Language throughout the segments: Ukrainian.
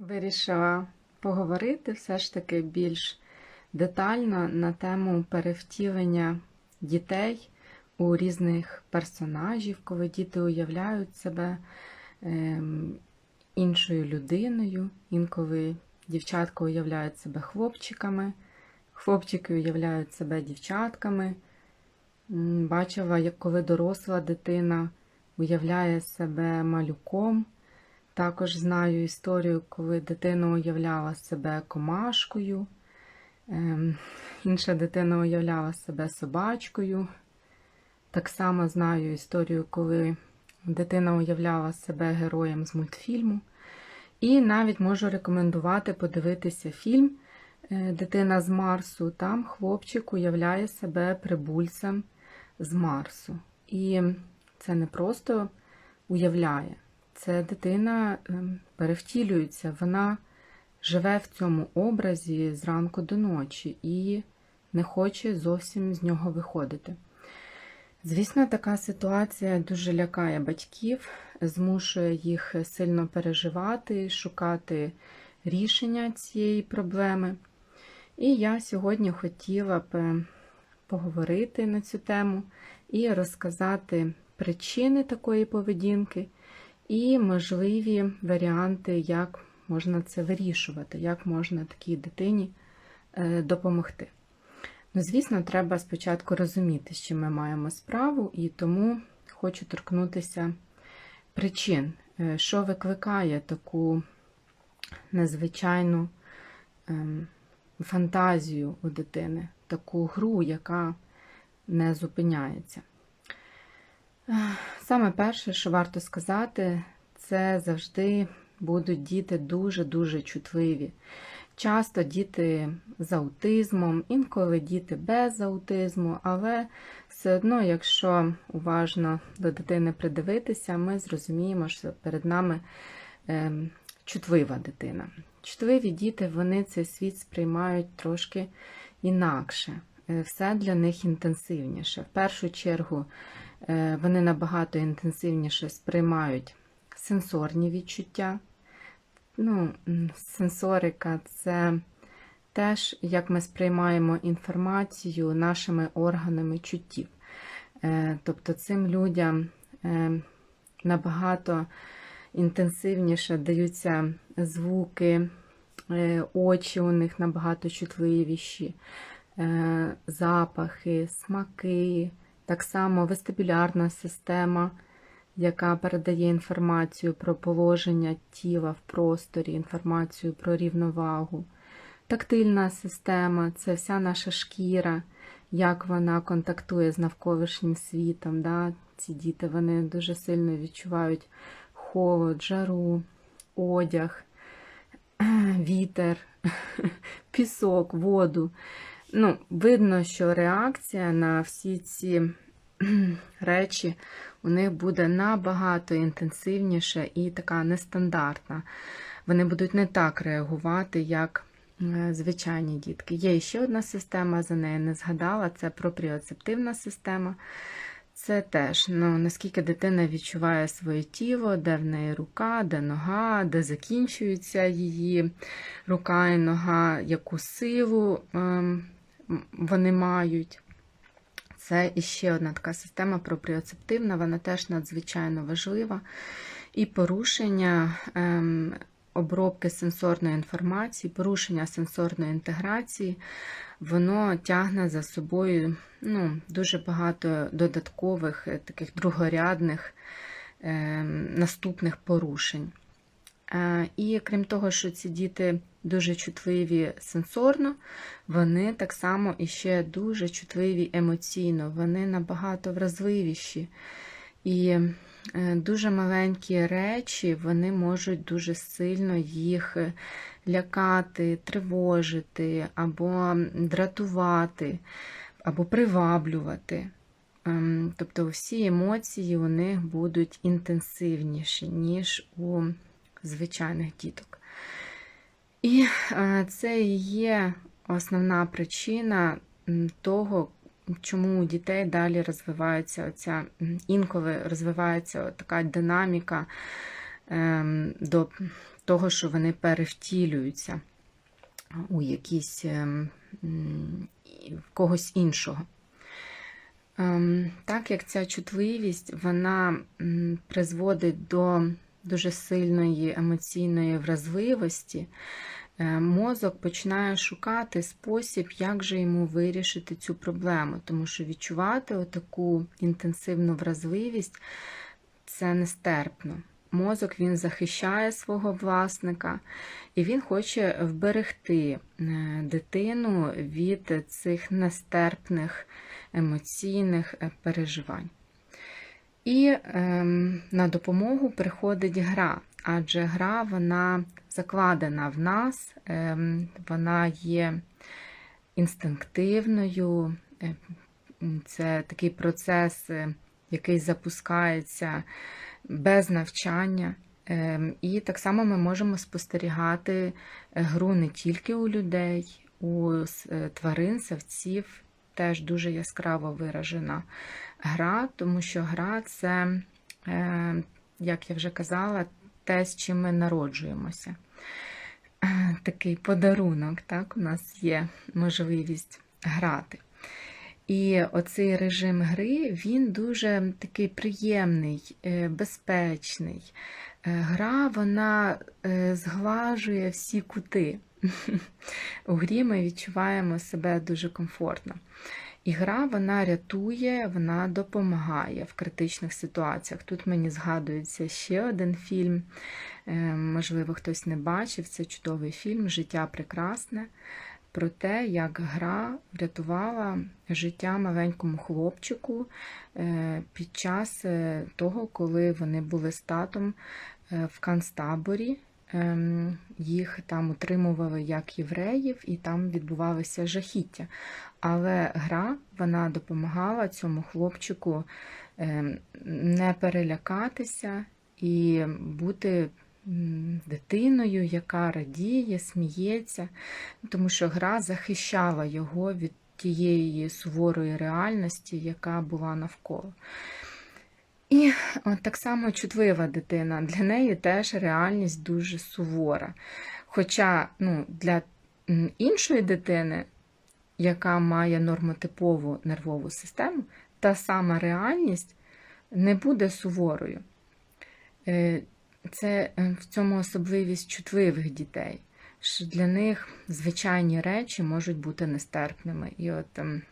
Вирішила поговорити все ж таки більш детально на тему перевтілення дітей у різних персонажів, коли діти уявляють себе ем, іншою людиною, інколи дівчатка уявляють себе хлопчиками, хлопчики уявляють себе дівчатками. Бачила, як коли доросла дитина уявляє себе малюком. Також знаю історію, коли дитина уявляла себе комашкою, ем, інша дитина уявляла себе собачкою. Так само знаю історію, коли дитина уявляла себе героєм з мультфільму. І навіть можу рекомендувати подивитися фільм е, Дитина з Марсу. Там хлопчик уявляє себе прибульцем з Марсу. І це не просто уявляє, це дитина ем, перевтілюється, вона живе в цьому образі зранку до ночі і не хоче зовсім з нього виходити. Звісно, така ситуація дуже лякає батьків, змушує їх сильно переживати, шукати рішення цієї проблеми. І я сьогодні хотіла б е, поговорити на цю тему і розказати причини такої поведінки і можливі варіанти, як можна це вирішувати, як можна такій дитині е, допомогти. Ну, звісно, треба спочатку розуміти, з чим ми маємо справу, і тому хочу торкнутися причин, е, що викликає таку незвичайну ем, фантазію у дитини, таку гру, яка не зупиняється. Саме перше, що варто сказати, це завжди будуть діти дуже-дуже чутливі. Часто діти з аутизмом, інколи діти без аутизму, але все одно, якщо уважно до дитини придивитися, ми зрозуміємо, що перед нами ем, чутлива дитина. Чутливі діти вони цей світ сприймають трошки інакше. Е, Все для них інтенсивніше. В першу чергу вони набагато інтенсивніше сприймають сенсорні відчуття. Ну, сенсорика це теж, як ми сприймаємо інформацію нашими органами чуттів. Е, Тобто цим людям е, набагато інтенсивніше даються звуки, е, очі у них набагато чутливіші, е, запахи, смаки, так само вестибулярна система яка передає інформацію про положення тіла в просторі, інформацію про рівновагу. Тактильна система це вся наша шкіра, як вона контактує з навколишнім світом. Да? Ці діти вони дуже сильно відчувають холод, жару, одяг, вітер, пісок, воду. Ну, Видно, що реакція на всі ці речі у них буде набагато інтенсивніша і така нестандартна. Вони будуть не так реагувати, як е, звичайні дітки. Є ще одна система, за нею не згадала, це пропріоцептивна система. Це теж, ну, наскільки дитина відчуває своє тіло, де в неї рука, де нога, де закінчується її рука і нога, яку силу ем, вони мають. Це іще одна така система пропріоцептивна, вона теж надзвичайно важлива. І порушення ем, обробки сенсорної інформації, порушення сенсорної інтеграції, воно тягне за собою ну, дуже багато додаткових е, таких другорядних ем, наступних порушень. Е, І крім того, що ці діти дуже чутливі сенсорно, вони так само і ще дуже чутливі емоційно, вони набагато вразливіші. І е, дуже маленькі речі вони можуть дуже сильно їх лякати, тривожити, або дратувати, або приваблювати. Ем, Тобто всі емоції у них будуть інтенсивніші, ніж у звичайних діток. І е, це є основна причина того, чому у дітей далі розвивається оця, інколи розвивається така динаміка ем, до того, що вони перевтілюються у якісь ем, когось іншого. Ем, так як ця чутливість вона призводить до дуже сильної емоційної вразливості, е, мозок починає шукати спосіб, як же йому вирішити цю проблему, тому що відчувати отаку інтенсивну вразливість це нестерпно. Мозок він захищає свого власника, і він хоче вберегти е, дитину від цих нестерпних емоційних е, переживань. І ем, на допомогу приходить гра, адже гра вона закладена в нас, ем, вона є інстинктивною, е, це такий процес, е, який запускається без навчання. Ем, і так само ми можемо спостерігати гру не тільки у людей, у тварин, савців теж дуже яскраво виражена гра, тому що гра це, е, як я вже казала, те, з чим ми народжуємося. Е, такий подарунок, так, у нас є можливість грати. І оцей режим гри, він дуже такий приємний, е, безпечний. Гра вона зглажує всі кути. У грі ми відчуваємо себе дуже комфортно. І гра вона рятує, вона допомагає в критичних ситуаціях. Тут мені згадується ще один фільм, е, можливо, хтось не бачив, це чудовий фільм Життя прекрасне. Про те, як гра врятувала життя маленькому хлопчику е, під час е, того, коли вони були з татом в канцтаборі їх там утримували як євреїв, і там відбувалися жахіття. Але гра вона допомагала цьому хлопчику ем, не перелякатися і бути дитиною, яка радіє, сміється, тому що гра захищала його від тієї суворої реальності, яка була навколо. І от так само чутлива дитина, для неї теж реальність дуже сувора. Хоча ну, для іншої дитини, яка має нормотипову нервову систему, та сама реальність не буде суворою. Е, це е, в цьому особливість чутливих дітей, що для них звичайні речі можуть бути нестерпними. І от ем,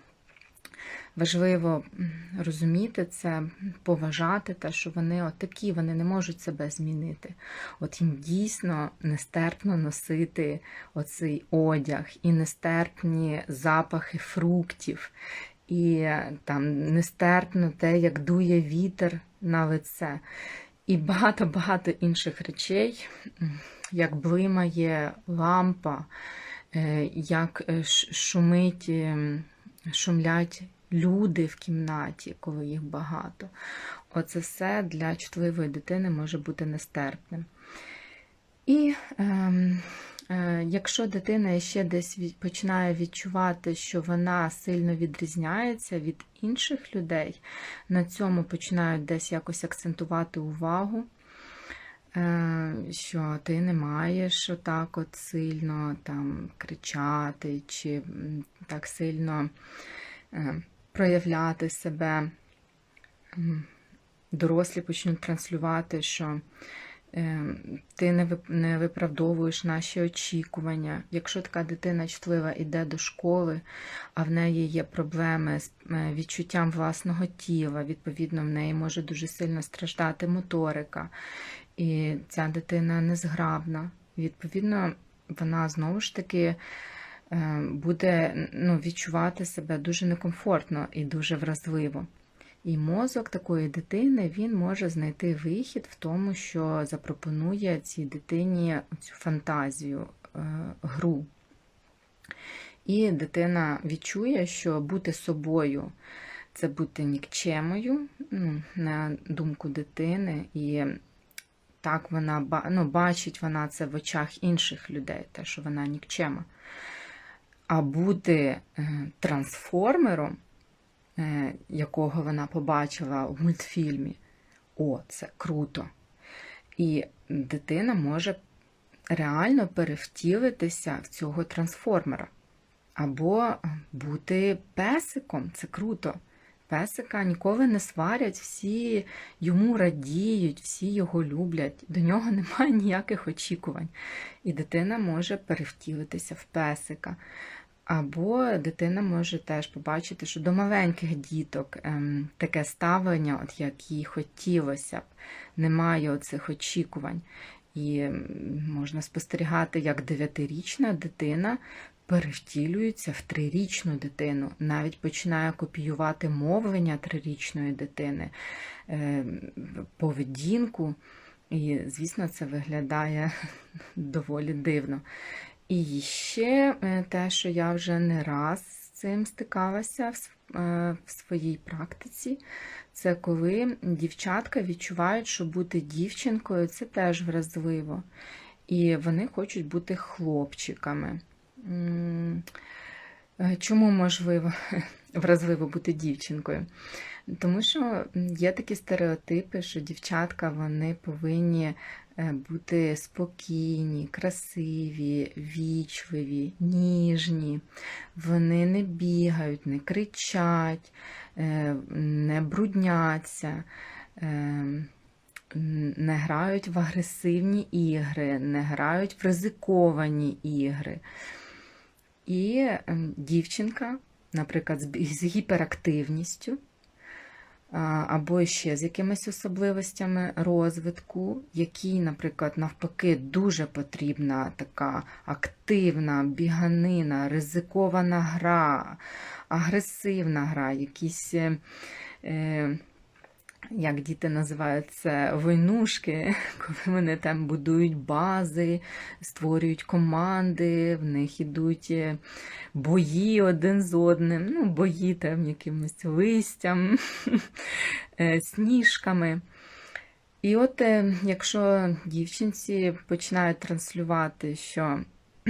Важливо розуміти це, поважати те, що вони отакі, вони не можуть себе змінити. От їм дійсно нестерпно носити оцей одяг, і нестерпні запахи фруктів, і там нестерпно те, як дує вітер на лице. І багато-багато інших речей, як блимає лампа, е, як е, шумить, ем, шумлять люди в кімнаті, коли їх багато. Оце все для чутливої дитини може бути нестерпним. І ем, е, якщо дитина ще десь починає відчувати, що вона сильно відрізняється від інших людей, на цьому починають десь якось акцентувати увагу. Е, що ти не маєш отак от сильно там кричати, чи так сильно е, проявляти себе. Дорослі почнуть транслювати, що е, ти не виправдовуєш наші очікування. Якщо така дитина чутлива йде до школи, а в неї є проблеми з відчуттям власного тіла, відповідно, в неї може дуже сильно страждати моторика, і ця дитина незграбна. Відповідно, вона знову ж таки. Е, буде ну, відчувати себе дуже некомфортно і дуже вразливо. І мозок такої дитини він може знайти вихід в тому, що запропонує цій дитині цю фантазію, е, гру. І дитина відчує, що бути собою це бути нікчемою, ну, на думку дитини, і так вона ну, бачить вона це в очах інших людей, те, що вона нікчема. А бути е, трансформером, е, якого вона побачила в мультфільмі, о, це круто. І дитина може реально перевтілитися в цього трансформера. Або бути песиком, це круто. Песика ніколи не сварять, всі йому радіють, всі його люблять, до нього немає ніяких очікувань. І дитина може перевтілитися в песика. Або дитина може теж побачити, що до маленьких діток ем, таке ставлення, от як їй хотілося б, немає оцих очікувань. І можна спостерігати, як дев'ятирічна дитина перевтілюється в трирічну дитину, навіть починає копіювати мовлення трирічної дитини, е, поведінку. І, звісно, це виглядає доволі дивно. І ще е, те, що я вже не раз з цим стикалася в е, своїй практиці, це коли дівчатка відчувають, що бути дівчинкою це теж вразливо. І вони хочуть бути хлопчиками. Е, Чому можливо вразливо бути дівчинкою? Тому що є такі стереотипи, що дівчатка вони повинні е, бути спокійні, красиві, вічливі, ніжні. Вони не бігають, не кричать, е, не брудняться. Не грають в агресивні ігри, не грають в ризиковані ігри. І ем, дівчинка, наприклад, з гіперактивністю, або ще з якимись особливостями розвитку, якій, наприклад, навпаки, дуже потрібна така активна біганина, ризикована гра, агресивна гра, якісь. е, е, як діти називають це войнушки, коли вони там будують бази, створюють команди, в них ідуть е, бої один з одним, ну, бої там якимось листям, е, сніжками. І от е, якщо дівчинці починають транслювати, що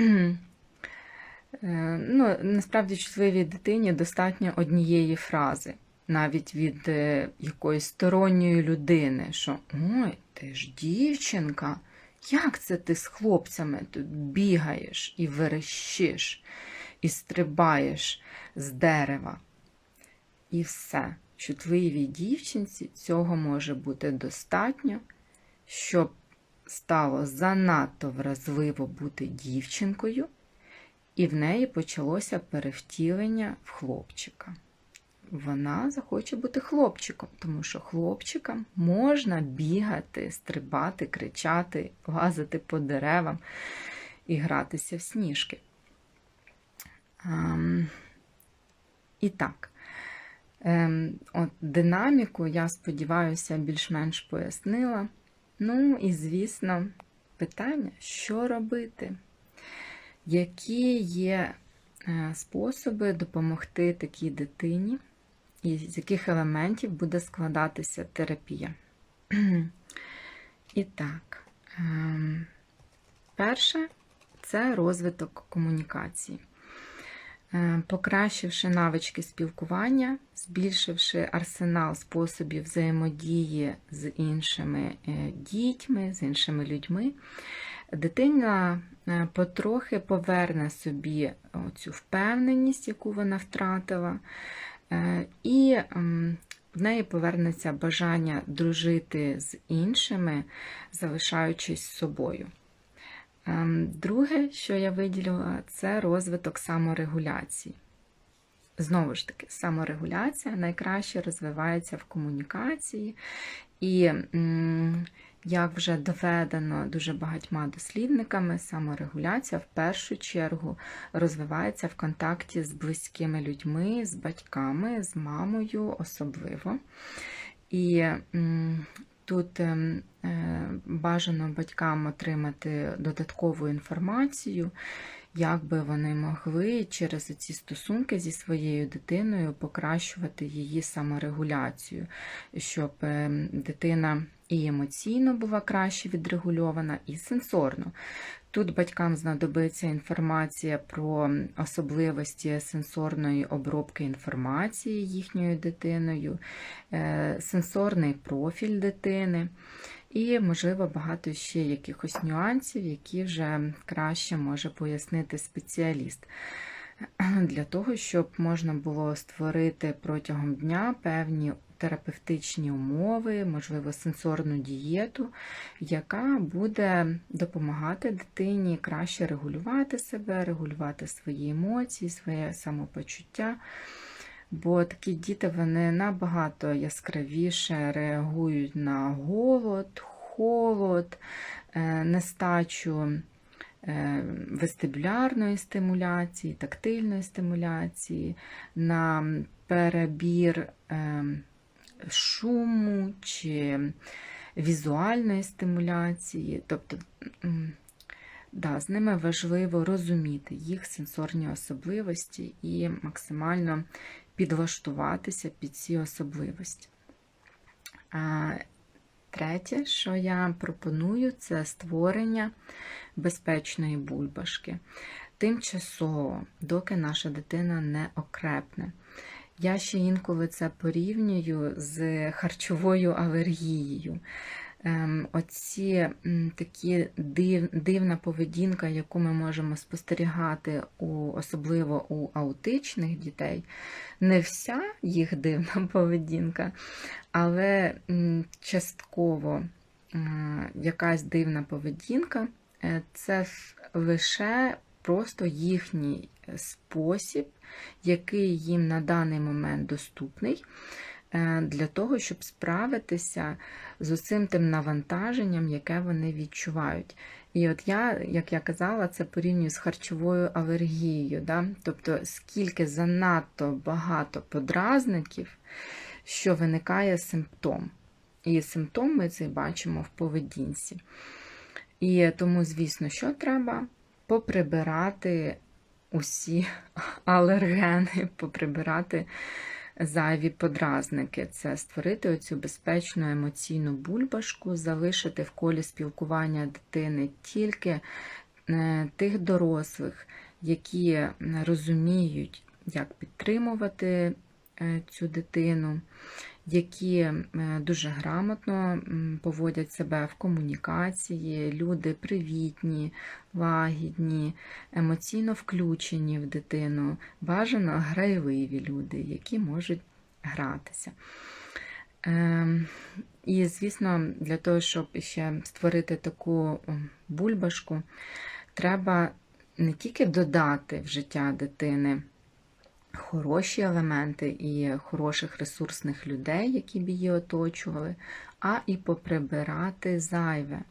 ну, насправді чутливій дитині достатньо однієї фрази навіть від е, якоїсь сторонньої людини, що ой, ти ж дівчинка, як це ти з хлопцями тут бігаєш і верещиш, і стрибаєш з дерева? І все. Чутливій дівчинці цього може бути достатньо, щоб стало занадто вразливо бути дівчинкою, і в неї почалося перевтілення в хлопчика вона захоче бути хлопчиком, тому що хлопчикам можна бігати, стрибати, кричати, лазити по деревам і гратися в сніжки. Ем, І так, ем, от динаміку, я сподіваюся, більш-менш пояснила. Ну і, звісно, питання, що робити? Які є е, способи допомогти такій дитині? І з яких елементів буде складатися терапія. І так, ем, перше це розвиток комунікації. Е, Покращивши навички спілкування, збільшивши арсенал способів взаємодії з іншими е, дітьми, з іншими людьми, дитина е, потрохи поверне собі цю впевненість, яку вона втратила, І ем, в неї повернеться бажання дружити з іншими, залишаючись собою. Ем, Друге, що я виділила, це розвиток саморегуляції. Знову ж таки, саморегуляція найкраще розвивається в комунікації, і як вже доведено дуже багатьма дослідниками, саморегуляція в першу чергу розвивається в контакті з близькими людьми, з батьками, з мамою особливо. І тут ем, е, бажано батькам отримати додаткову інформацію, як би вони могли через ці стосунки зі своєю дитиною покращувати її саморегуляцію, щоб ем, дитина і емоційно була краще відрегульована, і сенсорно. Тут батькам знадобиться інформація про особливості сенсорної обробки інформації їхньою дитиною, е, сенсорний профіль дитини. І, можливо, багато ще якихось нюансів, які вже краще може пояснити спеціаліст. Для того, щоб можна було створити протягом дня певні терапевтичні умови, можливо, сенсорну дієту, яка буде допомагати дитині краще регулювати себе, регулювати свої емоції, своє самопочуття. Бо такі діти вони набагато яскравіше реагують на голод, холод, е, нестачу е, вестибулярної стимуляції, тактильної стимуляції, на перебір е, шуму чи візуальної стимуляції. Тобто, да, з ними важливо розуміти їх сенсорні особливості і максимально підлаштуватися під ці особливості. А Третє, що я пропоную, це створення безпечної бульбашки. Тимчасово, доки наша дитина не окрепне. Я ще інколи це порівнюю з харчовою алергією. Ем, оці такі див, дивна поведінка, яку ми можемо спостерігати, у, особливо у аутичних дітей, не вся їх дивна поведінка, але частково е, якась дивна поведінка е, це лише просто їхній спосіб, який їм на даний момент доступний. Е, для того, щоб справитися з усім тим навантаженням, яке вони відчувають. І от я, як я казала, це порівнюю з харчовою алергією. Да? Тобто, скільки занадто багато подразників, що виникає симптом. І симптом ми це бачимо в поведінці. І тому, звісно, що треба поприбирати усі алергени, поприбирати зайві подразники. Це створити оцю безпечну емоційну бульбашку, залишити в колі спілкування дитини тільки е, тих дорослих, які розуміють, як підтримувати е, цю дитину, які е, дуже грамотно поводять себе в комунікації, люди привітні, лагідні, емоційно включені в дитину, бажано грайливі люди, які можуть гратися. Ем, і, звісно, для того, щоб ще створити таку бульбашку, треба не тільки додати в життя дитини хороші елементи і хороших ресурсних людей, які б її оточували, а і поприбирати зайве.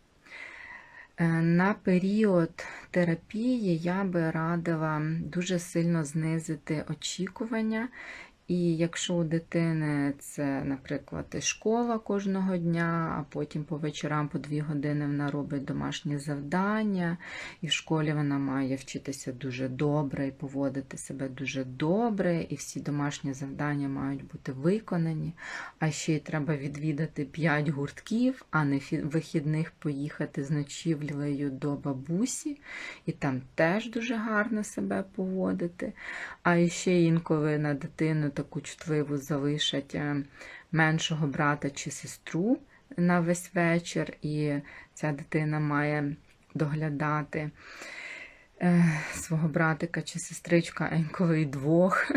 Е, на період терапії я би радила дуже сильно знизити очікування і якщо у дитини це, наприклад, школа кожного дня, а потім по вечорам по дві години вона робить домашні завдання, і в школі вона має вчитися дуже добре і поводити себе дуже добре, і всі домашні завдання мають бути виконані, а ще й треба відвідати 5 гуртків, а не вихідних поїхати з ночівлею до бабусі, і там теж дуже гарно себе поводити. А ще інколи на дитину таку чутливу залишать е, меншого брата чи сестру на весь вечір, і ця дитина має доглядати е, свого братика чи сестричка, а інколи двох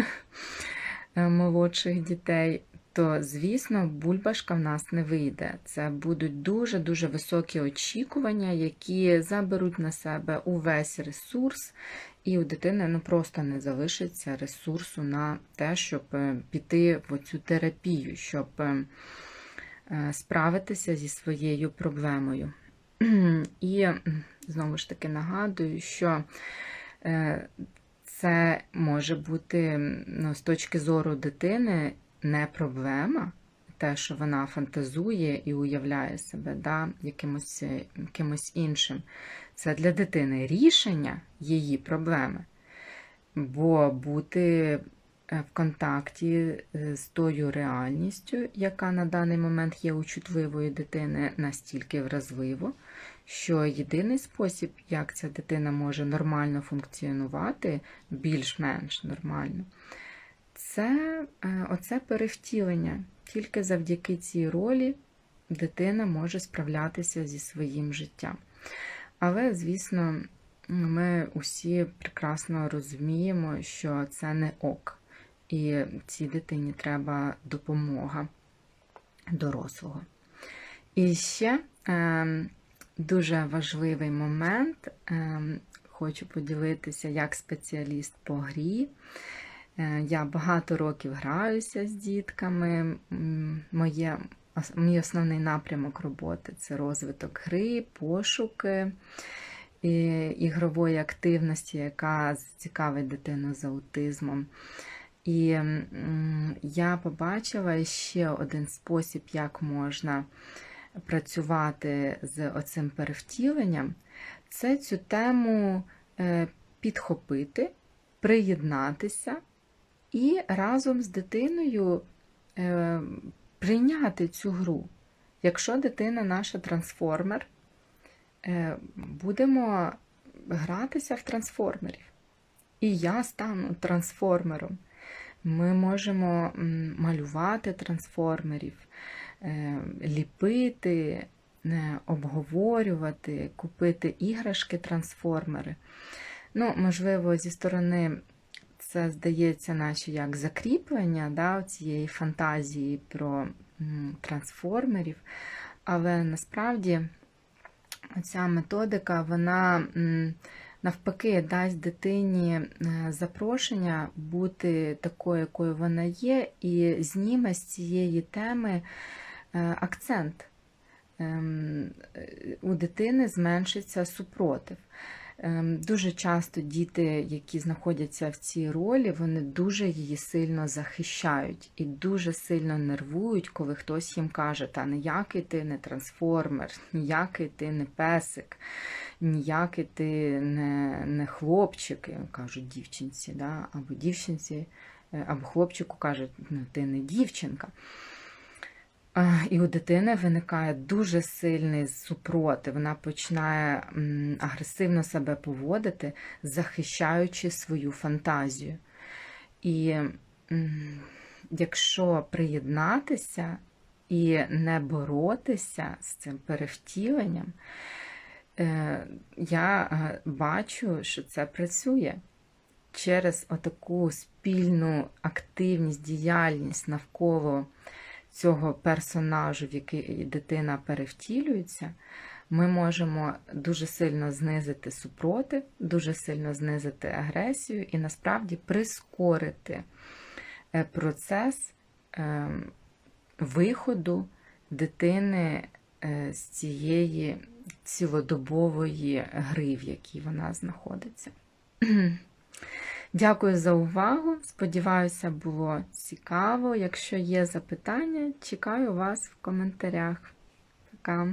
е, молодших дітей. То, звісно, бульбашка в нас не вийде. Це будуть дуже-дуже високі очікування, які заберуть на себе увесь ресурс, і у дитини ну, просто не залишиться ресурсу на те, щоб е, піти в цю терапію, щоб е, е, справитися зі своєю проблемою. І знову ж таки нагадую, що це може бути ну, з точки зору дитини не проблема, те, що вона фантазує і уявляє себе да, якимось, якимось іншим. Це для дитини рішення її проблеми, бо бути е, в контакті е, з тою реальністю, яка на даний момент є у чутливої дитини, настільки вразливо, що єдиний спосіб, як ця дитина може нормально функціонувати, більш-менш нормально, це е, оце перевтілення. Тільки завдяки цій ролі дитина може справлятися зі своїм життям. Але, звісно, ми усі прекрасно розуміємо, що це не ок, і цій дитині треба допомога дорослого. І ще е, дуже важливий момент. Е, хочу поділитися як спеціаліст по грі. Е, я багато років граюся з дітками. Моє, мій основний напрямок роботи це розвиток гри, пошуки і ігрової активності, яка цікавить дитину з аутизмом. І я побачила ще один спосіб, як можна працювати з оцим перевтіленням, це цю тему е, підхопити, приєднатися і разом з дитиною е, прийняти цю гру. Якщо дитина наша трансформер, е, будемо гратися в трансформерів. І я стану трансформером. Ми можемо малювати трансформерів, е, ліпити, е, обговорювати, купити іграшки трансформери. Ну, можливо, зі сторони це здається, наче як закріплення да, цієї фантазії про трансформерів, але насправді ця методика, вона навпаки дасть дитині е, запрошення бути такою, якою вона є, і зніме з цієї теми е, акцент. Ем, е, У дитини зменшиться супротив. Ем, Дуже часто діти, які знаходяться в цій ролі, вони дуже її сильно захищають і дуже сильно нервують, коли хтось їм каже, та ніякий ти не трансформер, ніякий ти не песик, ніякий ти не, не хлопчик, кажуть дівчинці, да? або дівчинці, е, або хлопчику кажуть, ну ти не дівчинка. І у дитини виникає дуже сильний супротив. Вона починає агресивно себе поводити, захищаючи свою фантазію. І якщо приєднатися і не боротися з цим перевтіленням, е, я е, бачу, що це працює. Через отаку спільну активність, діяльність навколо цього персонажу, в який дитина перевтілюється, ми можемо дуже сильно знизити супротив, дуже сильно знизити агресію і насправді прискорити е, процес е, виходу дитини е, з цієї цілодобової гри, в якій вона знаходиться. Дякую за увагу. Сподіваюся, було цікаво. Якщо є запитання, чекаю вас в коментарях. Пока!